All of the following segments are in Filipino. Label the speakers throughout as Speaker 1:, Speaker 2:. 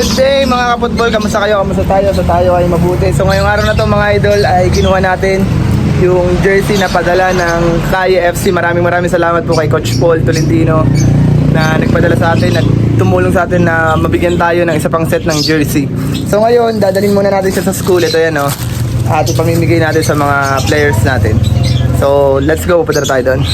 Speaker 1: Good day mga kaputbol, kamusta kayo? Kamusta tayo? So tayo ay mabuti. So ngayong araw na to mga idol ay kinuha natin yung jersey na padala ng Kaya FC. Maraming maraming salamat po kay Coach Paul Tolentino na nagpadala sa atin at tumulong sa atin na mabigyan tayo ng isa pang set ng jersey. So ngayon, dadalhin muna natin siya sa school. Ito yan oh. At ipamimigay natin sa mga players natin. So let's go, punta na tayo doon.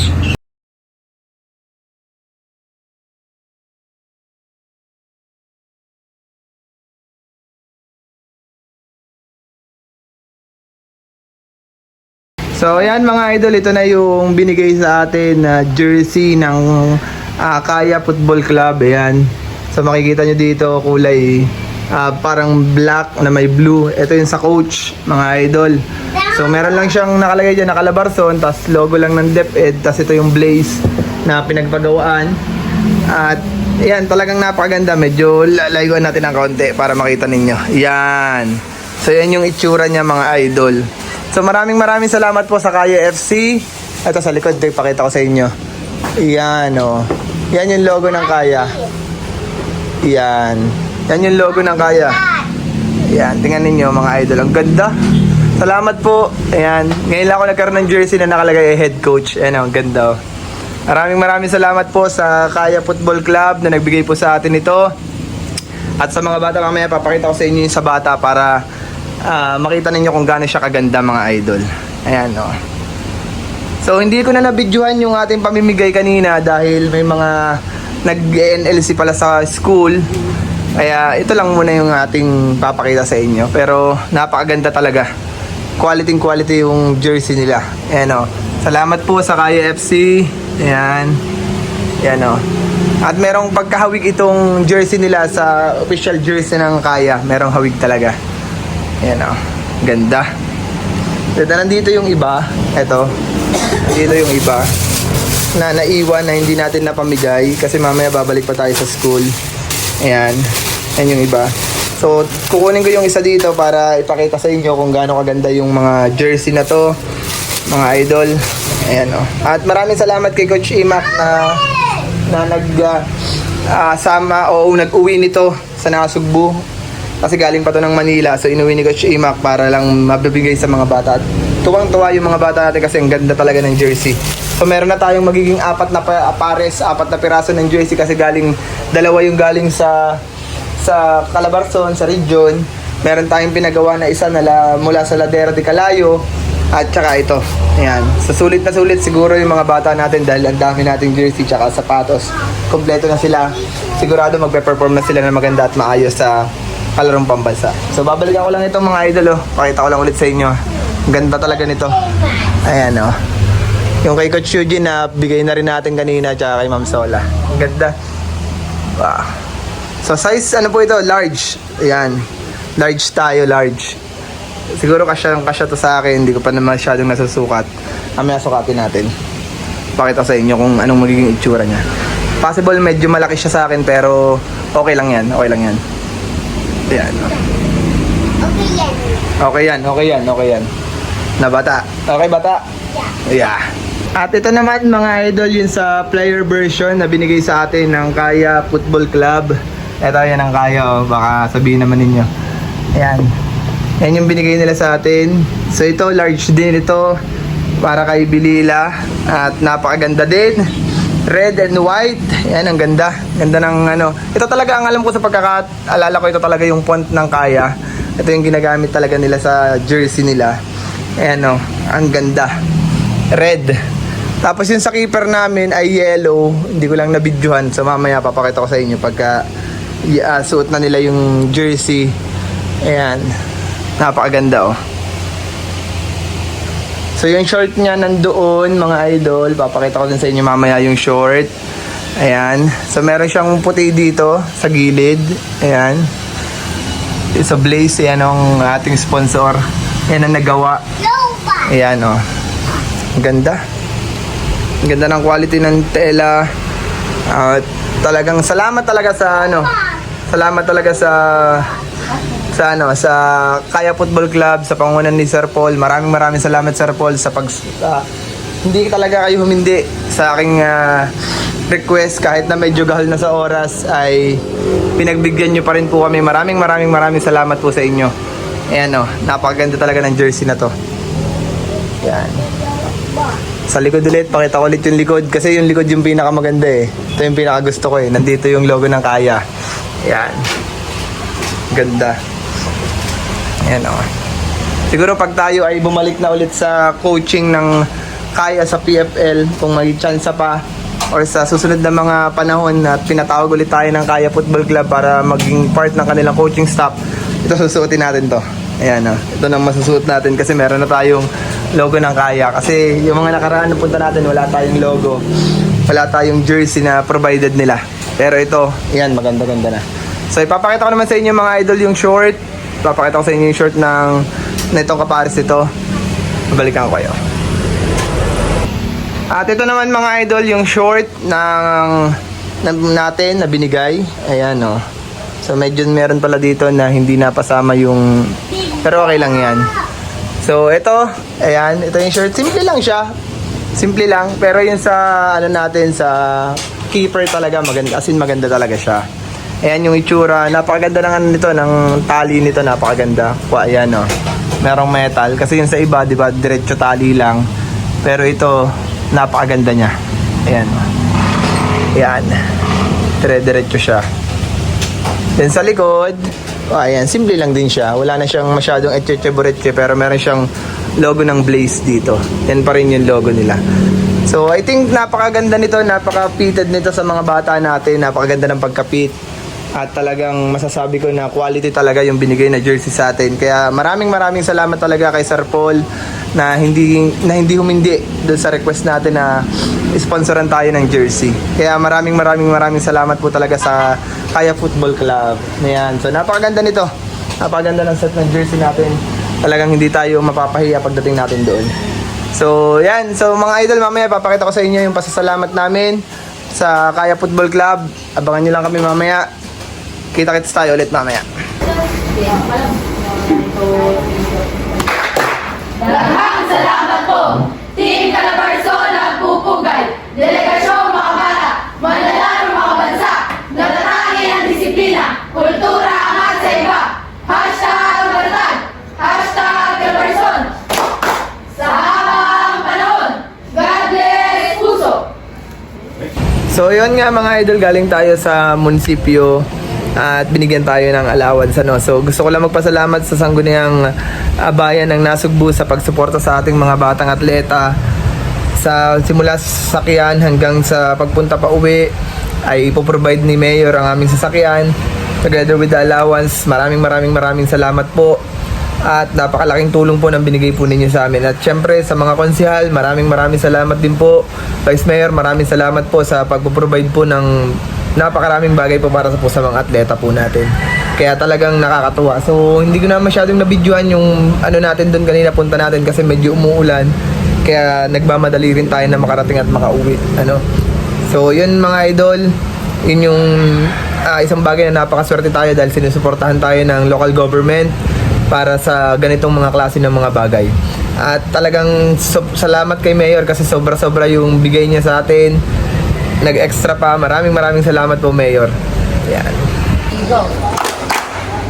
Speaker 1: So ayan mga idol, ito na yung binigay sa atin na jersey ng ah, Kaya Football Club. Ayan. So makikita nyo dito kulay ah, parang black na may blue. Ito yung sa coach mga idol. So meron lang siyang nakalagay dyan na Calabarzon, tas logo lang ng DepEd, tas ito yung Blaze na pinagpagawaan. At yan, talagang napakaganda. Medyo lalayuan natin ng konti para makita ninyo. Yan. So yan yung itsura niya mga idol. So maraming maraming salamat po sa Kaya FC. Ito sa likod, ito ipakita ko sa inyo. Yan o. Yan yung logo ng Kaya. Yan. Yan yung logo ng Kaya. Yan, tingnan ninyo mga idol. Ang ganda. Salamat po. Ayan. Ngayon lang ako nagkaroon ng jersey na nakalagay ay head coach. Ayan o, ang ganda o. Maraming maraming salamat po sa Kaya Football Club na nagbigay po sa atin ito. At sa mga bata mamaya papakita ko sa inyo yung sa bata para ah, makita ninyo kung gaano siya kaganda mga idol. Ayan o. So hindi ko na nabidyohan yung ating pamimigay kanina dahil may mga nag-NLC pala sa school. Kaya ito lang muna yung ating papakita sa inyo. Pero napakaganda talaga. Quality quality yung jersey nila. Ayan o. Salamat po sa Kaya FC. Ayan. Ayan o. At merong pagkahawig itong jersey nila sa official jersey ng Kaya. Merong hawig talaga. Ayan o. Ganda. Ito, nandito yung iba. Ito. Nandito yung iba. Na naiwan na hindi natin napamigay. Kasi mamaya babalik pa tayo sa school. Ayan. Ayan yung iba. So, kukunin ko yung isa dito para ipakita sa inyo kung gaano kaganda yung mga jersey na to. Mga idol. Ayan o. At maraming salamat kay Coach Imac na na nag ah, ah, sama o nag-uwi nito sa Nasugbu kasi galing pa to ng Manila so inuwi ni Coach Imac para lang mabibigay sa mga bata at tuwang-tuwa yung mga bata natin kasi ang ganda talaga ng jersey so meron na tayong magiging apat na pa- pares apat na piraso ng jersey kasi galing dalawa yung galing sa sa Calabarzon sa region meron tayong pinagawa na isa na la, mula sa Ladera de Calayo at saka ito. Ayan. Sa sulit na sulit siguro yung mga bata natin dahil ang dami nating jersey tsaka sapatos. Kompleto na sila. Sigurado magpe-perform na sila na maganda at maayos sa kalarong pambansa. So babalikan ko lang itong mga idol oh. Pakita ko lang ulit sa inyo. Ganda talaga nito. Ayan oh. Yung kay Coach Eugene na bigay na rin natin kanina tsaka kay Ma'am Sola. Ang ganda. Wow. So size ano po ito? Large. Ayan. Large tayo, large. Siguro kasya kasya to sa akin, hindi ko pa na masyadong nasusukat. Mamaya sukatin natin. Pakita sa inyo kung anong magiging itsura niya. Possible medyo malaki siya sa akin pero okay lang yan, okay lang yan. Ayan.
Speaker 2: Okay yan.
Speaker 1: Okay yan, okay yan, okay yan. Na bata. Okay bata? Yeah. At ito naman mga idol yun sa player version na binigay sa atin ng Kaya Football Club. Ito yan ang Kaya oh. Baka sabihin naman ninyo. Ayan. Yan yung binigay nila sa atin. So ito large din ito para kay Bilila at napakaganda din. Red and white. Yan ang ganda. Ganda ng ano. Ito talaga ang alam ko sa pagkakaalala ko ito talaga yung font ng Kaya. Ito yung ginagamit talaga nila sa jersey nila. Ayan o, ang ganda. Red. Tapos yung sa keeper namin ay yellow. Hindi ko lang nabidyohan. So mamaya papakita ko sa inyo pagka ah, suot na nila yung jersey. Ayan. Napakaganda oh. So yung short niya nandoon mga idol. Papakita ko din sa inyo mamaya yung short. Ayan. So meron siyang puti dito sa gilid. Ayan. Sa Blaze, yan ang ating sponsor. Yan ang nagawa. Ayan oh. Ang ganda. Ang ganda ng quality ng tela. At talagang salamat talaga sa ano. Salamat talaga sa sa ano sa Kaya Football Club sa pangunan ni Sir Paul. Maraming maraming salamat Sir Paul sa pag sa hindi talaga kayo humindi sa aking ah, request kahit na medyo gahal na sa oras ay pinagbigyan nyo pa rin po kami. Maraming maraming maraming salamat po sa inyo. Ayan o, napakaganda talaga ng jersey na to. Yan. Sa likod ulit, pakita ko ulit yung likod kasi yung likod yung pinakamaganda eh. Ito yung pinakagusto ko eh. Nandito yung logo ng Kaya. Yan. Ganda. Ayan o. Siguro pag tayo ay bumalik na ulit sa coaching ng Kaya sa PFL, kung may chance pa, or sa susunod na mga panahon na pinatawag ulit tayo ng Kaya Football Club para maging part ng kanilang coaching staff, ito susuotin natin to. Ayan o. Ito nang masusuot natin kasi meron na tayong logo ng Kaya. Kasi yung mga nakaraan na punta natin, wala tayong logo. Wala tayong jersey na provided nila. Pero ito, ayan, maganda-ganda na. So ipapakita ko naman sa inyo mga idol yung short. Ipapakita ko sa inyo yung short ng na itong kapares ito. Babalikan ko kayo. At ito naman mga idol yung short ng, natin na binigay. Ayan o. So medyo meron pala dito na hindi napasama yung pero okay lang yan. So ito, ayan, ito yung short. Simple lang siya. Simple lang, pero yung sa ano natin sa keeper talaga maganda, as in maganda talaga siya. Ayan yung itsura, napakaganda ng ano nito, ng tali nito, napakaganda. Kwa, ayan o. Merong metal, kasi yung sa iba, di ba, diretso tali lang. Pero ito, napakaganda niya. Ayan o. Ayan. Dire-diretso siya. Then sa likod, oh, ayan, simple lang din siya. Wala na siyang masyadong etche-buretche pero meron siyang logo ng Blaze dito. Yan pa rin yung logo nila. So, I think napakaganda nito, napaka-fitted nito sa mga bata natin. Napakaganda ng pagkapit. At talagang masasabi ko na quality talaga yung binigay na jersey sa atin. Kaya maraming maraming salamat talaga kay Sir Paul na hindi na hindi humindi doon sa request natin na sponsoran tayo ng jersey. Kaya maraming maraming maraming salamat po talaga sa Kaya Football Club. Ayan. So napakaganda nito. Napakaganda ng set ng jersey natin. Talagang hindi tayo mapapahiya pagdating natin doon. So, yan. So, mga idol, mamaya papakita ko sa inyo yung pasasalamat namin sa Kaya Football Club. Abangan nyo lang kami mamaya. Kita-kits tayo ulit mamaya.
Speaker 3: Daghang salamat po! Team Calabarzon nagpupugay, Delegasyon mga bata, manlalaro mga bansa, ang disiplina, kultura angat sa iba. Hashtag Maratag, Hashtag Calabarzon. Sa habang panahon, God bless puso!
Speaker 1: So yun nga mga idol, galing tayo sa munisipyo at binigyan tayo ng allowance ano. So gusto ko lang magpasalamat sa sangguniang ah, bayan ng Nasugbu sa pagsuporta sa ating mga batang atleta sa simula sa sasakyan hanggang sa pagpunta pa uwi ay ipoprovide ni Mayor ang aming sasakyan together with the allowance. Maraming maraming maraming salamat po. At napakalaking tulong po ng binigay po ninyo sa amin. At syempre sa mga konsihal, maraming maraming salamat din po. Vice Mayor, maraming salamat po sa pagpo-provide po ng napakaraming bagay po para sa po sa mga atleta po natin. Kaya talagang nakakatuwa. So hindi ko na masyadong nabidyohan yung ano natin doon kanina punta natin kasi medyo umuulan. Kaya nagmamadali rin tayo na makarating at makauwi. Ano? So yun mga idol, yun yung ah, isang bagay na napakaswerte tayo dahil sinusuportahan tayo ng local government para sa ganitong mga klase ng mga bagay. At talagang so- salamat kay Mayor kasi sobra-sobra yung bigay niya sa atin. Nag-extra pa. Maraming maraming salamat po Mayor. Yan.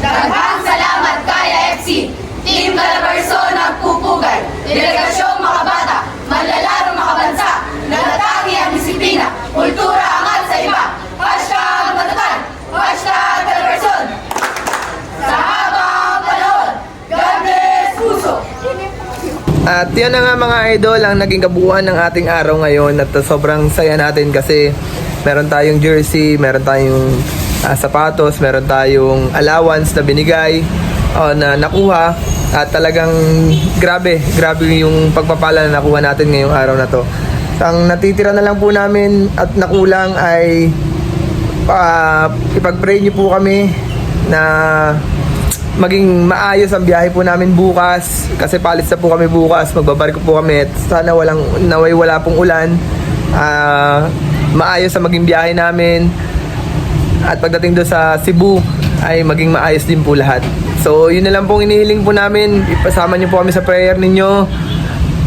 Speaker 3: Daghang salamat Kaya FC, Team Calabarzon nagpupugay, Delegasyon mga bata, manlalaro mga bansa, natatangi ang disiplina, kultura angat sa iba. Hashtag matatag, hashtag Calabarzon. Sa habang panahon, God bless puso.
Speaker 1: At yan na nga mga idol ang naging kabuuan ng ating araw ngayon at uh, sobrang saya natin kasi meron tayong jersey, meron tayong ah, sapatos, meron tayong allowance na binigay o na nakuha at talagang grabe, grabe yung pagpapala na nakuha natin ngayong araw na to. Ang natitira na lang po namin at nakulang ay ah, ipag-pray niyo po kami na maging maayos ang biyahe po namin bukas. Kasi palis na po kami bukas magbabarko po kami. At sana walang naway wala pong ulan. Ah, maayos ang maging biyahe namin. At pagdating doon sa Cebu ay maging maayos din po lahat. So yun na lang pong inihiling po namin. Ipasama niyo po kami sa prayer ninyo.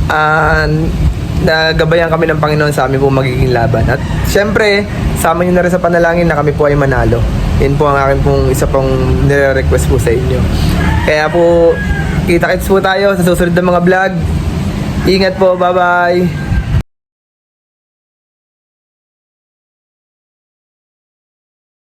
Speaker 1: Ah, nagabayan kami ng Panginoon sa amin po magiging laban. At syempre, sama nyo na rin sa panalangin na kami po ay manalo. Yun po ang akin pong isa pong nire-request po sa inyo. Kaya po, kita-kits po tayo sa susunod na mga vlog. Ingat po, bye-bye!